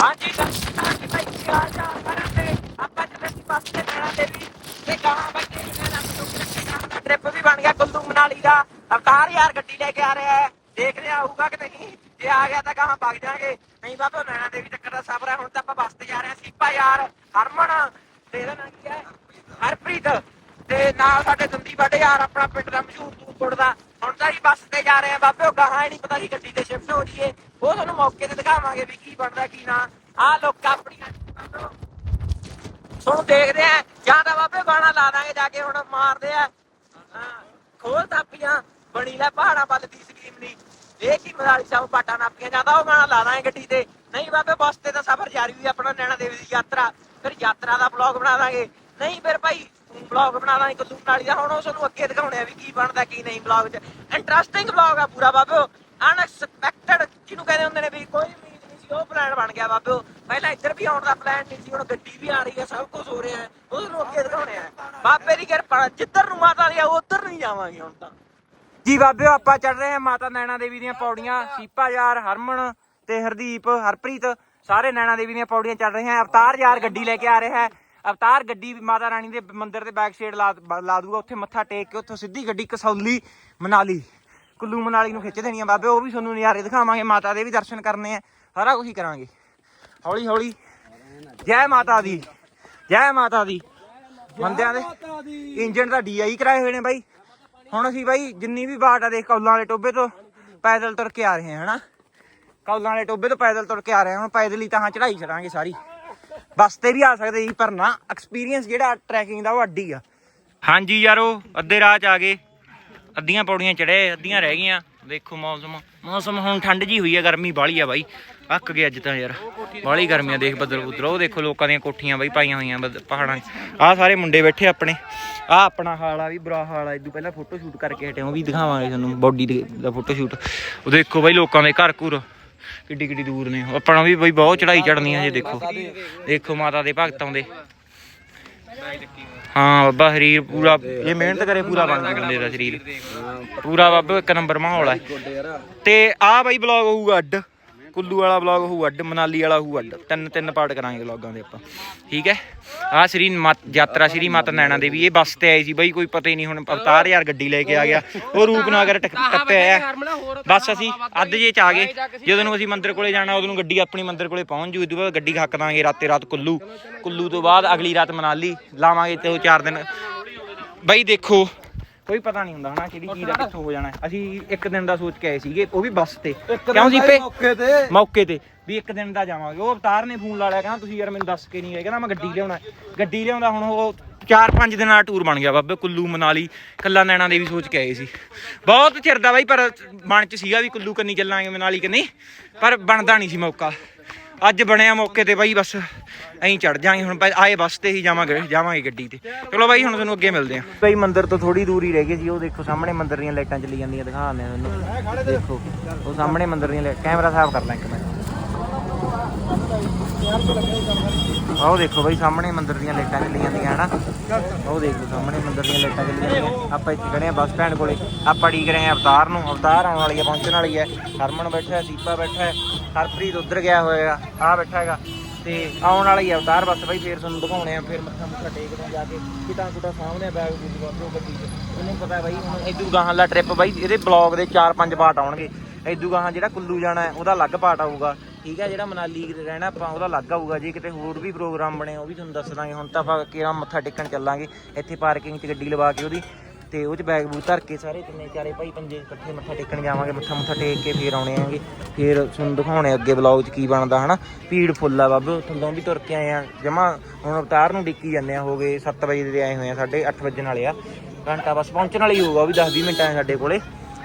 ਹਾਂਜੀ, ਸਤਿ ਸ਼੍ਰੀ ਅਕਾਲ ਜੀ ਕੀ ਹਾਲ ਚਾਲ ਆਪਾਂ ਚੱਲੇ ਸੀ ਤੇ ਜਾਣਾ ਤੇ ਤੇ ਕਹਾਂ ਬੱਚੇ ਨੇ ਰੱਬ ਤੋਂ ਕਿਹੜਾ ਟ੍ਰਿਪ ਵੀ ਬਣ ਗਿਆ ਕੁੱਲੂ ਮਨਾਲੀ ਦਾ। ਅਵਤਾਰ ਯਾਰ ਗੱਡੀ ਲੈ ਕੇ ਆ ਰਿਹਾ ਹੈ ਦੇਖਦੇ ਆ ਆਊਗਾ ਕਿ ਨਹੀਂ? ਜੇ ਆ ਗਿਆ ਤਾਂ ਕਹਾਂ ਵਗ ਜਾਾਂਗੇ ਨਹੀਂ ਬਾਬਾ, ਨੈਣਾ ਦੇਵੀ ਚੱਕਰ ਦਾ ਸਫ਼ਰ ਹੈ, ਹੁਣ ਤਾਂ ਆਪਾਂ ਬੱਸ ਤੇ ਜਾ ਰਹੇ ਹਾਂ ਸੀਪਾ ਯਾਰ, ਹਰਮਨ, ਤੇ ਇਹਦਾ ਨਾਂ ਕੀ ਹੈ? ਹਰਪ੍ਰੀਤ। ਤੇ ਨਾਲ ਸਾਡੇ ਦੰਦੀ ਵੱਡੇ ਯਾਰ, ਆਪਣਾ ਪਿੰਡ ਦਾ ਮਸ਼ਹੂਰ ਤੂਪੜ ਦਾ। ਹੁਣ ਤਾਂ ਹੀ ਬੱਸ ਤੇ ਜਾ ਰਹੇ ਆ ਬਾਬੇ ਉਹ ਗਾਹਾਂ ਨਹੀਂ ਪਤਾ ਕੀ ਗੱਡੀ ਤੇ ਸ਼ਿਫਟ ਹੋ ਜੀਏ ਉਹ ਤੁਹਾਨੂੰ ਮੌਕੇ ਤੇ ਦਿਖਾਵਾਂਗੇ ਵੀ ਕੀ ਬਣਦਾ ਕੀ ਨਾ। ਆਹ ਲੋਕ ਆਪਣੀਆਂ ਸੁਣ ਦੇਖਦੇ ਆ ਜਾਂ ਤਾਂ ਬਾਬੇ ਗਾਣਾ ਲਾ ਦਾਂਗੇ ਜਾ ਕੇ ਹੁਣ ਮਾਰਦੇ ਆ। ਹਾਂ, ਖੋਲ ਥਾਪੀਆਂ ਬਣੀ ਲੈ ਪਹਾੜਾਂ ਵੱਲ ਦੀ ਸਕੀਮ ਨਹੀਂ। ਇਹ ਕੀ ਮਦਾਲੀ ਸਾਹਿਬ ਪਾਟਾ ਨਾਪੀਆਂ ਜਾਂਦਾ ਉਹ ਬਾਣਾ ਲਾ ਦਾਂਗੇ ਗੱਡੀ ਤੇ। ਨਹੀਂ ਬਾਬੇ ਬੱਸ ਤੇ ਤਾਂ ਸਫ਼ਰ ਜਾਰੀ ਵੀ ਆਪਣਾ ਨੈਣਾ ਦੇਵੀ ਦੀ ਯਾਤਰਾ। ਫਿਰ ਯਾਤਰਾ ਦਾ ਬਲੌਗ ਬਣਾ ਦਾਂਗੇ। ਨਹੀਂ ਫਿਰ ਭਾਈ ਬਲੌਗ ਬਣਾ ਦਾਂਗੇ ਕੁੱਲੂ ਮਨਾਲੀ ਦਾ ਹੁਣ ਉਹ ਤੁਹਾਨੂੰ ਅੱਗੇ ਦਿਖਾਉਣੇ ਆ ਵੀ ਕੀ ਬਣਦਾ, ਕੀ ਨਹੀਂ ਬਲੌਗ 'ਚ। ਇੰਟਰਸਟਿੰਗ ਬਲੌਗ ਆ ਪੂਰਾ ਬਾਬੇ ਅਨਐਕਸਪੈਕਟਡ ਜਿਹਨੂੰ ਕਹਿੰਦੇ ਹੁੰਦੇ ਨੇ ਵੀ ਕੋਈ ਉਮੀਦ ਨਹੀਂ ਸੀ, ਉਹ ਪਲਾਨ ਬਣ ਗਿਆ ਬਾਬੇ ਪਹਿਲਾਂ ਇੱਧਰ ਵੀ ਆਉਣ ਦਾ ਪਲਾਨ ਨਹੀਂ ਸੀ, ਹੁਣ ਗੱਡੀ ਵੀ ਆ ਰਹੀ ਹੈ ਸਭ ਕੁਝ ਹੋ ਰਿਹਾ ਹੈ। ਉਹ ਤੁਹਾਨੂੰ ਅੱਗੇ ਦਿਖਾਉਣੇ ਆ। ਬਾਬੇ ਦੀ ਕਿਰਪਾ ਜਿੱਧਰ ਨੂੰ ਮਾਤਾ ਲਿਆ ਉਧਰ ਉੱਧਰ ਨਹੀਂ ਜਾਵਾਂਗੇ ਹੁਣ ਤਾਂ। ਜੀ ਬਾਬਿਓ, ਆਪਾਂ ਚੜ ਰਹੇ ਹਾਂ ਮਾਤਾ ਨੈਣਾ ਦੇਵੀ ਦੀਆਂ ਪੌੜੀਆਂ। ਸੀਪਾ ਯਾਰ, ਹਰਮਨ ਤੇ ਹਰਦੀਪ, ਹਰਪ੍ਰੀਤ, ਸਾਰੇ ਨੈਣਾ ਦੇਵੀ ਦੀਆਂ ਪੌੜੀਆਂ ਚੜ ਰਹੇ ਹਾਂ ਅਵਤਾਰ ਯਾਰ ਗੱਡੀ ਲੈ ਕੇ ਆ ਰਿਹਾ ਹੈ। ਅਵਤਾਰ ਗੱਡੀ ਮਾਤਾ ਰਾਣੀ ਦੇ ਮੰਦਿਰ ਦੇ ਬੈਕ ਸਾਈਡ ਲਾ ਲਾ ਦੂਗਾ, ਉੱਥੇ ਮੱਥਾ ਟੇਕ ਕੇ ਉੱਥੋਂ ਸਿੱਧੀ ਗੱਡੀ ਕਸੌਲੀ ਮਨਾਲੀ, ਕੁੱਲੂ ਮਨਾਲੀ ਨੂੰ ਖਿੱਚ ਦੇਣੀ ਆ ਬਾਬੇ, ਉਹ ਵੀ ਤੁਹਾਨੂੰ ਨਜ਼ਾਰੇ ਦਿਖਾਵਾਂਗੇ, ਮਾਤਾ ਦੇ ਵੀ ਦਰਸ਼ਨ ਕਰਨੇ ਆ, ਸਾਰਾ ਕੁਝ ਹੀ ਕਰਾਂਗੇ। ਹੌਲੀ ਹੌਲੀ। ਜੈ ਮਾਤਾ ਦੀ, ਜੈ ਮਾਤਾ ਦੀ। ਬੰਦਿਆਂ ਦੇ ਇੰਜਨ ਦਾ ਡੀਆਈ ਕਰਾਏ ਹੋਏ ਨੇ ਬਾਈ। ਹੁਣ ਅਸੀਂ ਬਾਈ ਜਿੰਨੀ ਵੀ ਬਾਟ ਆ ਦੇ ਕੌਲਾਂ ਵਾਲੇ ਟੋਬੇ ਤੋਂ ਪੈਦਲ ਤੁਰ ਕੇ ਆ ਰਹੇ ਹਾਂ, ਹਨਾ? ਕੌਲਾਂ ਵਾਲੇ ਟੋਬੇ ਤੋਂ ਪੈਦਲ ਤੁਰ ਕੇ ਆ ਰਹੇ ਹਾਂ, ਹੁਣ ਪੈਦਲ ਹੀ ਤਾਂ ਹਾਂ ਚੜਾਈ ਚੜਾਂਗੇ ਸਾਰੀ। ਬੱਸ ਤੇ ਵੀ ਆ ਸਕਦੇ ਜੀ, ਪਰ ਨਾ ਐਕਸਪੀਰੀਅੰਸ ਜਿਹੜਾ ਟਰੈਕਿੰਗ ਦਾ ਉਹ ਅੱਡੀ ਆ। ਹਾਂਜੀ ਯਾਰੋ, ਅੱਧੇ ਰਾਹ ਚ ਆ ਗਏ। ਅੱਧੀਆਂ ਪੌੜੀਆਂ ਚੜੇ ਅੱਧੀਆਂ ਰਹਿ ਗਈਆਂ। ਦੇਖੋ ਮੌਸਮ ਮੌਸਮ ਹੁਣ ਠੰਡ ਜੀ ਹੋਈ ਆ, ਗਰਮੀ ਬਾਹਲੀ ਆ ਬਾਈ। ਅੱਕ ਗਿਆ ਅੱਜ ਤਾਂ ਯਾਰ, ਬਾਹਲੀ ਗਰਮੀ ਆ ਦੇਖ ਬੱਦਲ ਬੁੱਦਲ। ਉਹ ਦੇਖੋ ਲੋਕਾਂ ਦੀਆਂ ਕੋਠੀਆਂ ਬਾਈ ਪਾਈਆਂ ਹੋਈਆਂ ਪਹਾੜਾਂ 'ਚ। ਆਹ ਸਾਰੇ ਮੁੰਡੇ ਬੈਠੇ ਆਪਣੇ। ਆਹ ਆਪਣਾ ਹਾਲ ਆ ਵੀ, ਬੁਰਾ ਹਾਲ ਆ। ਇਦੋਂ ਪਹਿਲਾਂ ਫੋਟੋ ਸ਼ੂਟ ਕਰਕੇ ਹਟੇ, ਉਹ ਵੀ ਦਿਖਾਵਾਂਗੇ ਤੁਹਾਨੂੰ, ਬੋਡੀ ਦਾ ਫੋਟੋ ਸ਼ੂਟ। ਉਹ ਦੇਖੋ ਬਾਈ ਲੋਕਾਂ ਦੇ ਘਰ ਘੁਰ ਕਿੱਡੀ ਕਿੱਡੀ ਦੂਰ ਨੇ। ਆਪਣਾ ਵੀ ਬਾਈ ਬਹੁਤ ਚੜਾਈ ਚੜਨੀ ਆ ਜੇ ਦੇਖੋ। ਦੇਖੋ ਮਾਤਾ ਦੇ ਭਗਤ ਆਉਂਦੇ ਹਾਂ ਬਾਬਾ ਸਰੀਰ ਪੂਰਾ ਇਹ ਮਿਹਨਤ ਕਰੇ ਪੂਰਾ ਬਣ ਬੰਦੇ ਦਾ ਸਰੀਰ। ਪੂਰਾ ਬਾਬਾ ਇੱਕ ਨੰਬਰ ਮਾਹੌਲ ਹੈ ਤੇ ਆਹ ਬਾਈ ਬਲੌਗ ਹੋਊਗਾ ਅੱਡ। ਕੁੱਲੂ ਵਾਲਾ ਬਲੌਗ ਹੋਊ ਅੱਡ ਮਨਾਲੀ ਵਾਲਾ ਹੋਊ ਅੱਡ। ਤਿੰਨ ਤਿੰਨ ਪਾਰਟ ਕਰਾਂਗੇ ਬਲੌਗਾਂ ਦੇ ਆਪਾਂ। ਠੀਕ ਹੈ? ਆਹ ਸ੍ਰੀ ਮਤ ਯਾਤਰਾ ਸ੍ਰੀ ਮਾਤਾ ਨੈਣਾ ਦੇਵੀ ਇਹ ਬੱਸ ਤੇ ਆਈ ਸੀ ਬਾਈ ਕੋਈ ਪਤਾ ਹੀ ਨਹੀਂ ਹੁਣ ਅਵਤਾਰ ਯਾਰ ਗੱਡੀ ਲੈ ਕੇ ਆ ਗਿਆ। ਉਹ ਰੂਪਨਗਰ ਟੱਪ- ਟੱਪਿਆ ਆ ਬਸ ਅਸੀਂ ਅੱਧ ਜੇ ਚ ਆ ਗਏ। ਜਦੋਂ ਨੂੰ ਅਸੀਂ ਮੰਦਿਰ ਕੋਲੇ ਜਾਣਾ ਉਦੋਂ ਨੂੰ ਗੱਡੀ ਆਪਣੀ ਮੰਦਿਰ ਕੋਲੇ ਪਹੁੰਚ ਜੂ। ਇਦੋਂ ਬਾਅਦ ਗੱਡੀ ਖੱਕ ਦਾਂਗੇ ਰਾਤੇ ਰਾਤ ਕੁੱਲੂ। ਕੁੱਲੂ ਤੋਂ ਬਾਅਦ ਅਗਲੀ ਰਾਤ ਮਨਾਲੀ ਲਾਵਾਂਗੇ ਤੇ ਉਹ ਚਾਰ ਦਿਨ। ਬਾਈ ਦੇਖੋ ਕੋਈ ਪਤਾ ਨਹੀਂ ਹੁੰਦਾ ਹਨਾ ਕਿਹੜੀ ਚੀਜ਼ ਦਾ ਕਿੱਥੋਂ ਹੋ ਜਾਣਾ। ਅਸੀਂ ਇੱਕ ਦਿਨ ਦਾ ਸੋਚ ਕੇ ਆਏ ਸੀਗੇ ਉਹ ਵੀ ਬੱਸ ਤੇ। ਕਿਉਂ ਦੀਪੇ ਮੌਕੇ ਤੇ। ਮੌਕੇ ਤੇ। ਵੀ ਇੱਕ ਦਿਨ ਦਾ ਜਾਵਾਂਗੇ। ਉਹ ਅਵਤਾਰ ਨੇ ਫੋਨ ਲਾ ਲਿਆ ਕਹਿੰਦਾ ਤੁਸੀਂ ਯਾਰ ਮੈਨੂੰ ਦੱਸ ਕੇ ਨਹੀਂ ਗਏ। ਕਹਿੰਦਾ ਮੈਂ ਗੱਡੀ ਲਿਆਉਣਾ। ਗੱਡੀ ਲਿਆਉਂਦਾ ਹੁਣ ਉਹ ਚਾਰ ਪੰਜ ਦਿਨਾਂ ਦਾ ਟੂਰ ਬਣ ਗਿਆ ਬਾਬੇ ਕੁੱਲੂ ਮਨਾਲੀ ਕੱਲਾ ਨੈਣਾ ਦੇ ਵੀ ਸੋਚ ਕੇ ਆਏ ਸੀ। ਬਹੁਤ ਚਿਰ ਦਾ ਬਾਈ ਪਰ ਮਨ ਚ ਸੀਗਾ ਵੀ ਕੁੱਲੂ ਕੰਨੀ ਚੱਲਾਂਗੇ ਮਨਾਲੀ ਕੰਨੀ। ਪਰ ਬਣਦਾ ਨਹੀਂ ਸੀ ਮੌਕਾ। ਅੱਜ ਬਣਿਆ ਮੌਕੇ ਤੇ ਬਾਈ ਬਸ ਐਂ ਚੜ ਜਾਾਂਗੇ ਹੁਣ ਬਾਈ ਆਏ ਬੱਸ ਤੇ ਹੀ ਜਾਵਾਂਗੇ ਜਾਵਾਂਗੇ ਗੱਡੀ ਤੇ। ਚਲੋ ਬਾਈ ਹੁਣ ਤੁਹਾਨੂੰ ਅੱਗੇ ਮਿਲਦੇ ਆਂ। ਬਾਈ ਮੰਦਿਰ ਤੋਂ ਥੋੜੀ ਦੂਰ ਹੀ ਰਹਿ ਗਈ ਸੀ ਉਹ ਦੇਖੋ ਸਾਹਮਣੇ ਮੰਦਿਰ ਦੀਆਂ ਲਾਈਟਾਂ ਚੱਲੀ ਜਾਂਦੀਆਂ ਦਿਖਾਉਂਦੇ ਆ ਤੁਹਾਨੂੰ। ਦੇਖੋ ਉਹ ਸਾਹਮਣੇ ਮੰਦਿਰ ਦੀਆਂ ਲਾਈਟ ਕੈਮਰਾ ਸਾਫ਼ ਕਰ ਲੈ ਇੱਕ ਮਿੰਟ। ਆਹ ਦੇਖੋ ਬਾਈ ਸਾਹਮਣੇ ਮੰਦਿਰ ਦੀਆਂ ਲਾਈਟਾਂ ਚੱਲੀ ਜਾਂਦੀਆਂ ਹਨਾ? ਉਹ ਦੇਖ ਲਓ ਸਾਹਮਣੇ ਮੰਦਿਰ ਦੀਆਂ ਲਾਈਟਾਂ ਚੱਲੀ ਜਾਂਦੀਆਂ ਆਪਾਂ ਇੱਥੇ ਖੜੇ ਆ ਬੱਸ ਸਟੈਂਡ ਕੋਲੇ। ਆਪਾਂ ਢੀਕ ਰਹੇ ਆ ਅਵਤਾਰ ਨੂੰ। ਅਵਤਾਰ ਆਉਣ ਵਾਲੀ ਹੈ ਪਹੁੰਚਣ ਵਾਲੀ ਹੈ ਹਰਮਨ ਬੈਠਾ ਹੈ ਸੀਪਾ ਬੈਠਾ ਹੈ। ਹਰਪ੍ਰੀਤ ਉੱਧਰ ਗਿਆ ਹੋਇਆ ਆ ਬੈਠਾ ਹੈਗਾ। ਤੇ ਆਉਣ ਵਾਲਾ ਹੀ ਹੈ ਅਵਤਾਰ ਬਸ ਬਾਈ, ਫੇਰ ਤੁਹਾਨੂੰ ਦਿਖਾਉਣੇ ਆ, ਫੇਰ ਮੱਥਾ ਮੁੱਥਾ ਟੇਕਦੇ ਆ ਜਾ ਕੇ ਕਿਤਾ ਕੁਟਾ ਸਾਹਮਣੇ ਆ, ਬੈਗ ਬੂਗ ਵਾਪਰੋ ਗੱਡੀ 'ਚ। ਉਹਨੂੰ ਪਤਾ ਬਾਈ, ਹੁਣ ਇਦੂ ਗਾਹਾਂ ਦਾ ਟ੍ਰਿਪ ਬਾਈ, ਇਹਦੇ ਬਲੌਗ ਦੇ 4-5 ਪਾਰਟ ਆਉਣਗੇ। ਇਦੂ ਗਾਹਾਂ ਜਿਹੜਾ ਕੁੱਲੂ ਜਾਣਾ ਹੈ, ਉਹਦਾ ਅਲੱਗ ਪਾਰਟ ਆਊਗਾ। ਠੀਕ ਹੈ ਜਿਹੜਾ ਮਨਾਲੀ ਰਹਿਣਾ ਆਪਾਂ, ਉਹਦਾ ਅਲੱਗ ਆਊਗਾ। ਜੇ ਕਿਤੇ ਹੋਰ ਵੀ ਪ੍ਰੋਗਰਾਮ ਬਣੇ, ਉਹ ਵੀ ਤੁਹਾਨੂੰ ਦੱਸ ਦਾਂਗੇ। ਹੁਣ ਤਾਂ ਆਪਾਂ ਕਿਹੜਾ ਮੱਥਾ ਟੇਕਣ ਚੱਲਾਂਗੇ, ਇੱਥੇ ਪਾਰਕਿੰਗ 'ਚ ਗੱਡੀ ਲਵਾ ਕੇ ਉਹਦੀ। ਤੇ ਉਹ 'ਚ ਬੈਗ ਬੂਗ ਧਰ ਕੇ ਸਾਰੇ ਤਿੰਨੇ ਚਾਰੇ ਭਾਈ ਪੰਜੇ ਇਕੱਠੇ ਮੱਥਾ ਟੇਕਣ ਜਾਵਾਂਗੇ, ਮੱਥਾ ਮੁੱਥਾ ਟੇਕ ਕੇ ਫੇਰ ਆਉਣੇ ਆਂਗੇ। ਫੇਰ ਤੁਹਾਨੂੰ ਦਿਖਾਉਣੇ ਅੱਗੇ ਬਲੌਗ 'ਚ ਕੀ ਬਣਦਾ, ਹਨਾ? ਭੀੜ ਫੁੱਲ ਆ ਬਾਬੇ ਥੱਲੋਂ ਵੀ ਤੁਰ ਕੇ ਆਏ ਆ। ਜਮਾ ਹੁਣ ਅਵਤਾਰ ਨੂੰ ਡਿੱਕੀ ਜਾਂਦੇ ਆ, ਹੋ ਗਏ 7 ਵਜੇ ਦੇ ਆਏ ਹੋਏ ਆ ਸਾਡੇ 8 ਵਜੇ ਵਾਲੇ ਆ। ਘੰਟਾ ਬਸ ਪਹੁੰਚਣ ਵਾਲੀ ਹੋਊਗਾ, ਉਹ ਵੀ 10 20 ਮਿੰਟਾਂ ਸਾਡੇ ਕੋਲੇ।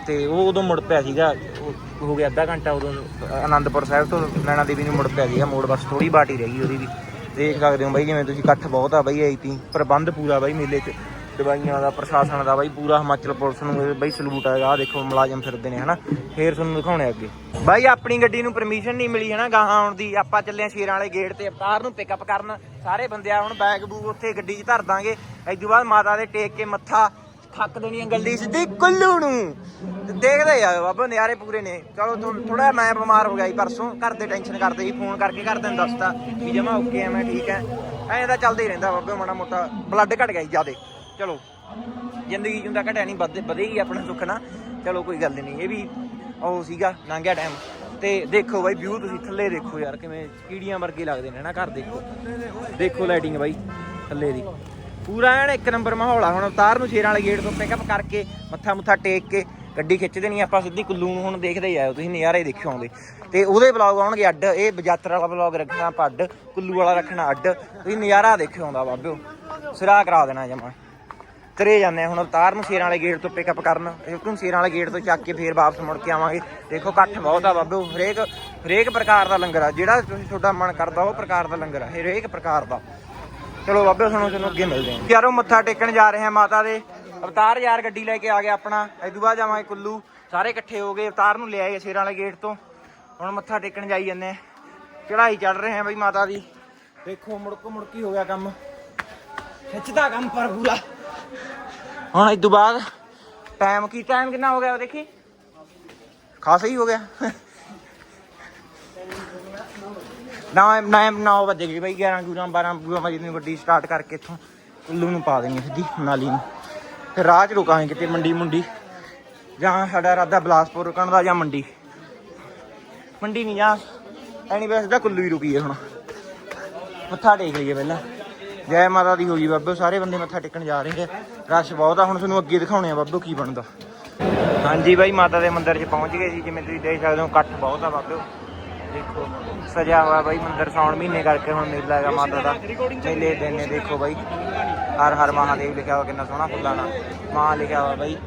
ਤੇ ਉਹ ਉਦੋਂ ਮੁੜ ਪਿਆ ਸੀਗਾ, ਉਹ ਹੋ ਗਿਆ ਅੱਧਾ ਘੰਟਾ ਉਦੋਂ ਆਨੰਦਪੁਰ ਸਾਹਿਬ ਤੋਂ ਨੈਣਾ ਦੇਵੀ ਨੂੰ ਮੁੜ ਪਿਆ ਸੀਗਾ, ਮੋੜ ਬਸ ਥੋੜੀ ਬਾਟੀ ਰਹਿ ਗਈ ਉਹਦੀ ਵੀ। ਦੇਖ ਸਕਦੇ ਹੋ ਬਾਈ, ਜਿਵੇਂ ਤੁਸੀਂ ਇਕੱਠ ਬਹੁਤ ਆ ਬਾਈ ਐਤੀ ਪ੍ਰਬੰਧ ਪੂਰਾ ਬਾਈ ਮੇਲੇ 'ਚ। ਦਵਾਈਆਂ ਦਾ, ਪ੍ਰਸ਼ਾਸਨ ਦਾ ਬਾਈ, ਪੂਰਾ ਹਿਮਾਚਲ ਪੁਲਿਸ ਨੂੰ ਬਾਈ ਸਲੂਟ ਹੈਗਾ ਆਹ ਦੇਖੋ ਮੁਲਾਜ਼ਮ ਫਿਰਦੇ ਨੇ, ਹਨਾ? ਫੇਰ ਤੁਹਾਨੂੰ ਦਿਖਾਉਣੇ ਅੱਗੇ। ਬਾਈ, ਆਪਣੀ ਗੱਡੀ ਨੂੰ ਪਰਮਿਸ਼ਨ ਨਹੀਂ ਮਿਲੀ, ਹਨਾ, ਗਾਹਾਂ ਆਉਣ ਦੀ। ਆਪਾਂ ਚੱਲੇ ਸ਼ੇਰਾਂ ਵਾਲੇ ਗੇਟ ਤੇ, ਅਵਤਾਰ ਨੂੰ ਪਿਕਅਪ ਕਰਨ। ਸਾਰੇ ਬੰਦੇ ਆ, ਹੁਣ ਬੈਗ ਬੂਗ ਉੱਥੇ ਗੱਡੀ 'ਚ ਧਰ ਦਾਂਗੇ। ਇਸ ਬਾਅਦ ਮਾਤਾ ਦੇ ਟੇਕ ਕੇ ਮੱਥਾ ਠੱਕ ਦੇਣੀ ਆ ਸਿੱਧੀ ਕੁੱਲੂ ਨੂੰ। ਦੇਖਦੇ ਆ, ਬਾਬਾ, ਨਿਆਰੇ ਪੂਰੇ ਨੇ। ਚਲੋ ਥੋੜਾ ਮੈਂ ਬਿਮਾਰ ਹੋ ਗਿਆ ਸੀ ਪਰਸੋਂ। ਘਰ ਦੇ ਟੈਨਸ਼ਨ ਕਰਦੇ ਸੀ ਫੋਨ ਕਰਕੇ ਘਰਦਿਆਂ ਨੂੰ ਦੱਸਤਾ ਵੀ ਜਮਾ ਓਕੇ ਆ, ਮੈਂ ਠੀਕ ਐ ਐਂ ਤਾਂ ਚੱਲਦਾ ਹੀ ਰਹਿੰਦਾ ਬਾਬਾ, ਮਾੜਾ ਮੋਟਾ। ਬਲੱਡ ਘਟ ਗਿਆ ਸੀ ਜਿਆਦੇ। ਚਲੋ, ਜ਼ਿੰਦਗੀ ਜਿੰਦਾ ਘਟਿਆ ਨਹੀਂ ਵੱਧ ਵਧੇਗੀ ਆਪਣਾ ਸੁੱਖ ਨਾ। ਚਲੋ, ਕੋਈ ਗੱਲ ਨਹੀਂ ਇਹ ਵੀ ਉਹ ਸੀਗਾ, ਲੰਘਿਆ ਟਾਈਮ ਤੇ ਦੇਖੋ ਬਾਈ ਵਿਊ ਤੁਸੀਂ ਥੱਲੇ ਦੇਖੋ ਯਾਰ, ਕਿਵੇਂ ਕੀੜੀਆਂ ਵਰਗੇ ਲੱਗਦੇ ਨੇ ਨਾ, ਘਰ ਦੇਖੋ। ਦੇਖੋ ਲਾਈਟਿੰਗ ਬਾਈ, ਥੱਲੇ ਦੀ। ਪੂਰਾ ਐਨ ਇੱਕ ਨੰਬਰ ਮਾਹੌਲ ਆ। ਹੁਣ ਅਵਤਾਰ ਨੂੰ ਸ਼ੇਰਾਂ ਵਾਲੇ ਗੇਟ ਤੋਂ ਪਿਕਅਪ ਕਰਕੇ ਮੱਥਾ ਮੁੱਥਾ ਟੇਕ ਕੇ, ਗੱਡੀ ਖਿੱਚਦੇ ਨਹੀਂ ਆਪਾਂ ਸਿੱਧੀ ਕੁੱਲੂ ਨੂੰ ਹੁਣ ਦੇਖਦੇ ਹੀ ਆਇਓ ਤੁਸੀਂ ਨਜ਼ਾਰੇ ਦੇਖਿਓ ਆਉਂਦੇ। ਤੇ ਉਹਦੇ ਵਲੌਗ ਆਉਣਗੇ ਅੱਡ, ਇਹ ਬਜਾਤਰ ਵਾਲਾ ਵਲੌਗ ਰੱਖਣਾ ਆਪਾਂ ਅੱਡ, ਕੁੱਲੂ ਵਾਲਾ ਰੱਖਣਾ ਅੱਡ। ਤੁਸੀਂ ਨਜ਼ਾਰਾ ਦੇਖਿਓ ਆਉਂਦਾ, ਬਾਬਿਓ। ਸਿਰਾ ਕਰਾ ਦੇਣਾ ਜਮਾ। ਤਰੇ ਜਾਂਦੇ ਆ। ਹੁਣ ਅਵਤਾਰ ਨੂੰ ਸ਼ੇਰਾਂ ਵਾਲੇ ਗੇਟ ਤੋਂ ਪਿਕਅਪ ਕਰਨ। ਇੱਕ ਨੂੰ ਸ਼ੇਰਾਂ ਵਾਲੇ ਗੇਟ ਤੋਂ ਚੱਕ ਕੇ ਫੇਰ ਵਾਪਸ ਮੁੜ ਕੇ ਆਵਾਂਗੇ? ਦੇਖੋ, ਇਕੱਠ ਬਹੁਤ ਆ ਬਾਬੇ ਹਰੇਕ ਹਰੇਕ ਪ੍ਰਕਾਰ ਦਾ ਲੰਗਰ ਆ। ਜਿਹੜਾ ਤੁਸੀਂ ਤੁਹਾਡਾ ਮਨ ਕਰਦਾ, ਉਹ ਪ੍ਰਕਾਰ ਦਾ ਲੰਗਰ ਆ। ਹਰੇਕ ਪ੍ਰਕਾਰ ਦਾ। ਚਲੋ ਬਾਬੇ ਤੁਹਾਨੂੰ ਤੁਹਾਨੂੰ ਅੱਗੇ ਮਿਲਦੇ ਹਾਂ। ਯਾਰੋ ਮੱਥਾ ਟੇਕਣ ਜਾ ਰਹੇ ਹਾਂ ਮਾਤਾ ਦੇ। ਅਵਤਾਰ ਯਾਰ ਗੱਡੀ ਲੈ ਕੇ ਆ ਗਿਆ ਆਪਣਾ। ਇਦੋਂ ਬਾਅਦ ਜਾਵਾਂਗੇ ਕੁੱਲੂ। ਸਾਰੇ ਇਕੱਠੇ ਹੋ ਗਏ। ਅਵਤਾਰ ਨੂੰ ਲੈ ਆਏ ਸ਼ੇਰਾਂ ਵਾਲੇ ਗੇਟ ਤੋਂ। ਹੁਣ ਮੱਥਾ ਟੇਕਣ ਜਾਈ ਜੰਨੇ ਚੜਾਈ ਚੜ ਰਹੇ ਹਾਂ ਬਈ ਮਾਤਾ ਦੀ। ਦੇਖੋ, ਮੁੜਕ ਮੁੜਕੀ ਹੋ ਗਿਆ ਕੰਮ। ਖਿੱਚਦਾ ਕੰਮ ਪਰ ਪੂਰਾ। ਹੁਣ ਇਦੋਂ ਬਾਅਦ ਟਾਈਮ ਕੀ ਟਾਈਮ ਕਿੰਨਾ ਹੋ ਗਿਆ ਉਹ ਦੇਖੀ? ਖਾਸਾ ਹੀ ਹੋ ਗਿਆ। ਨਾ ਨਾ 9 ਵਜੇ ਗਏ ਬਈ 11 ਗੁਰਾਂ 12 ਗੁਰਾਂ ਵਜੇ ਨੂੰ ਗੱਡੀ ਸਟਾਰਟ ਕਰਕੇ ਇੱਥੋਂ ਕੁੱਲੂ ਨੂੰ ਪਾ ਦੇਣੀ ਸਿੱਧੀ ਮਨਾਲੀ ਨੂੰ। ਫਿਰ ਰਾਹ 'ਚ ਰੁਕਾਂਗੇ ਕਿਤੇ ਮੰਡੀ ਮੁੰਡੀ, ਜਾਂ ਸਾਡਾ ਇਰਾਦਾ ਬਲਾਸਪੁਰ ਰੁਕਣ ਦਾ, ਜਾਂ ਮੰਡੀ। ਮੰਡੀ ਨਹੀਂ ਜਾਂ ਐਨੀ ਵੈਸੇ ਤਾਂ ਕੁੱਲੂ ਹੀ ਰੁਕੀਏ ਹੁਣ। ਮੱਥਾ ਟੇਕ ਲਈਏ ਪਹਿਲਾਂ। ਜੈ ਮਾਤਾ ਦੀ ਹੋ ਗਈ ਬਾਬੇ, ਸਾਰੇ ਬੰਦੇ ਮੱਥਾ ਟੇਕਣ ਜਾ ਰਹੇ ਆ ਰਸ਼ ਬਹੁਤ ਆ, ਹੁਣ ਤੁਹਾਨੂੰ ਅੱਗੇ ਦਿਖਾਉਣੇ ਆ ਬਾਬੇ ਕੀ ਬਣਦਾ। ਹਾਂਜੀ ਬਾਈ, ਮਾਤਾ ਦੇ ਮੰਦਿਰ 'ਚ ਪਹੁੰਚ ਗਏ ਸੀ, ਜਿਵੇਂ ਤੁਸੀਂ ਦੇਖ ਸਕਦੇ ਹੋ, ਇਕੱਠ ਬਹੁਤ ਆ ਬਾਬੇ। ਦੇਖੋ, ਸਜਾ ਹੋਇਆ ਬਾਈ ਮੰਦਿਰ ਸੌਣ ਮਹੀਨੇ ਕਰਕੇ ਹੁਣ ਮੇਲਾ ਹੈਗਾ ਮਾਤਾ ਦਾ। ਮੇਲੇ ਦਿਨ ਨੇ, ਦੇਖੋ ਬਾਈ। ਹਰ ਹਰ ਮਹਾਦੇਵ ਲਿਖਿਆ ਹੋਇਆ, ਕਿੰਨਾ ਸੋਹਣਾ ਫੁੱਲਾਂ ਨਾਲ। ਮਾਂ ਲਿਖਿਆ ਹੋਇਆ ਬਾਈ।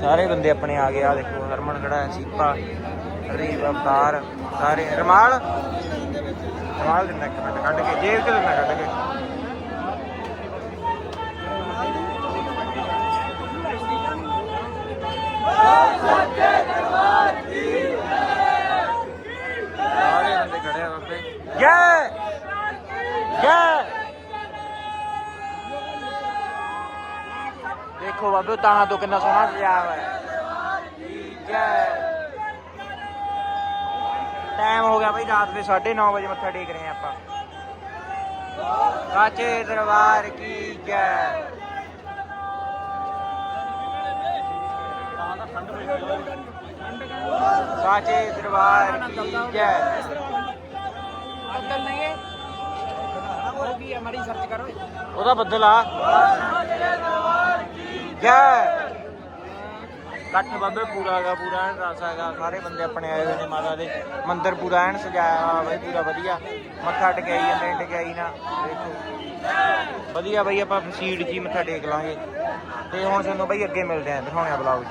ਸਾਰੇ ਬੰਦੇ ਆਪਣੇ ਆ ਗਏ ਆ ਦੇਖੋ, ਹਰਮਨ ਖੜਾ ਹੈ ਸੀਪਾ ਰੀਬ ਅਵਤਾਰ, ਸਾਰੇ। ਰਮਾਲ? ਰਮਾਲ ਦਿੰਦਾ ਇੱਕ ਮਿੰਟ, ਕੱਢ ਕੇ, ਜੇਬ ਚ ਦਿੰਦਾ, ਕੱਢ ਕੇ ਸਾਰੇ ਬੰਦੇ ਖੜੇ ਆ ਬਾਬੇ ਜੈ ਜੈ। ਦੇਖੋ ਬਾਬੇ, ਤਾਂ ਤੋਂ ਕਿੰਨਾ ਸੋਹਣਾ ਸਜਾ ਹੋਇਆ ਹੈ। ਜੈ। ਟਾਈਮ ਹੋ ਗਿਆ ਬਈ, ਰਾਤ ਦੇ 9:30 ਵਜੇ ਮੱਥਾ ਟੇਕ ਰਹੇ ਆ ਆਪਾਂ। ਕਾਚੇ ਦਰਬਾਰ ਕੀ ਜੈ। ਕਾਚੇ ਦਰਬਾਰ ਕੀ ਜੈ। ਬੱਦਲ ਨਹੀਂ ਹੈ ਉਹ ਵੀ ਹਮਾਰੀ ਸਰਚ ਕਰੋ ਉਹਦਾ ਬੱਦਲ ਆ। ਜੈ। ਕੱਠ ਬਾਬੇ ਪੂਰਾ ਹੈਗਾ, ਪੂਰਾ ਐਨ ਰਸ ਹੈਗਾ। ਸਾਰੇ ਬੰਦੇ ਆਪਣੇ ਆਏ ਹੋਏ ਨੇ ਮਾਤਾ ਦੇ। ਮੰਦਿਰ ਪੂਰਾ ਐਨ ਸਜਾਇਆ ਹੋਇਆ ਬਈ, ਪੂਰਾ ਵਧੀਆ। ਮੱਥਾ ਟਿਕਾਈ ਜਾਂਦੇ ਨੇ, ਟਿਕਾਈ ਨਾ। ਦੇਖੋ। ਵਧੀਆ ਬਈ, ਆਪਾਂ ਸੀਟ ਜੀ ਮੱਥਾ ਟੇਕ ਲਾਂਗੇ। ਤੇ ਹੁਣ ਤੁਹਾਨੂੰ ਬਈ ਅੱਗੇ ਮਿਲਦੇ ਆਂ, ਦਿਖਾਉਣੇ ਆ ਬਲੌਗ